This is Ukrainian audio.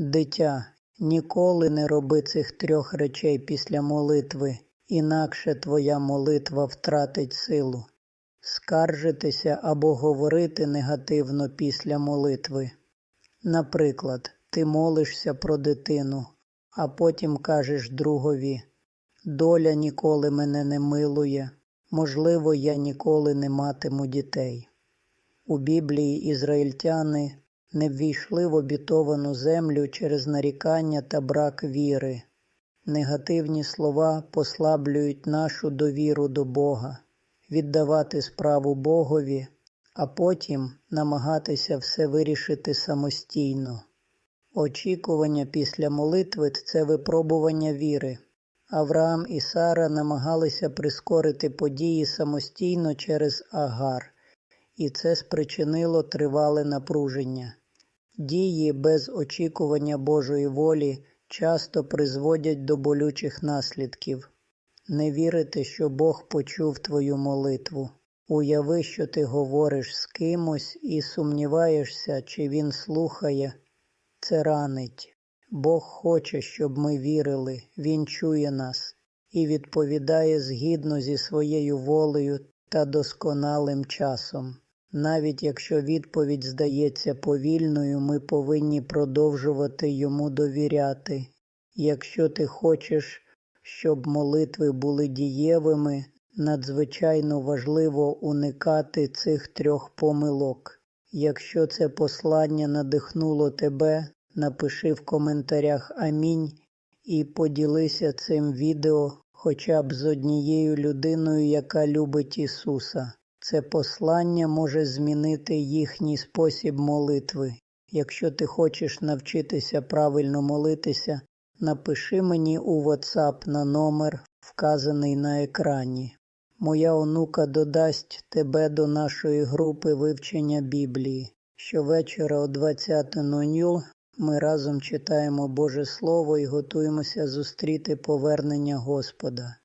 Дитя, ніколи не роби цих трьох речей після молитви, інакше твоя молитва втратить силу. Скаржитися або говорити негативно після молитви. Наприклад, ти молишся про дитину, а потім кажеш другові Доля ніколи мене не милує, можливо, я ніколи не матиму дітей. У Біблії ізраїльтяни не ввійшли в обітовану землю через нарікання та брак віри. Негативні слова послаблюють нашу довіру до Бога, віддавати справу Богові, а потім намагатися все вирішити самостійно. Очікування після молитви це випробування віри. Авраам і Сара намагалися прискорити події самостійно через агар, і це спричинило тривале напруження. Дії без очікування Божої волі часто призводять до болючих наслідків. Не вірити, що Бог почув твою молитву. Уяви, що ти говориш з кимось і сумніваєшся, чи він слухає. Це ранить. Бог хоче, щоб ми вірили, Він чує нас і відповідає згідно зі своєю волею та досконалим часом. Навіть якщо відповідь здається повільною, ми повинні продовжувати йому довіряти. Якщо ти хочеш, щоб молитви були дієвими, надзвичайно важливо уникати цих трьох помилок. Якщо це послання надихнуло тебе, напиши в коментарях Амінь і поділися цим відео хоча б з однією людиною, яка любить Ісуса. Це послання може змінити їхній спосіб молитви. Якщо ти хочеш навчитися правильно молитися, напиши мені у WhatsApp на номер, вказаний на екрані. Моя онука додасть тебе до нашої групи вивчення Біблії. Щовечора о 20.00 ми разом читаємо Боже Слово і готуємося зустріти повернення Господа.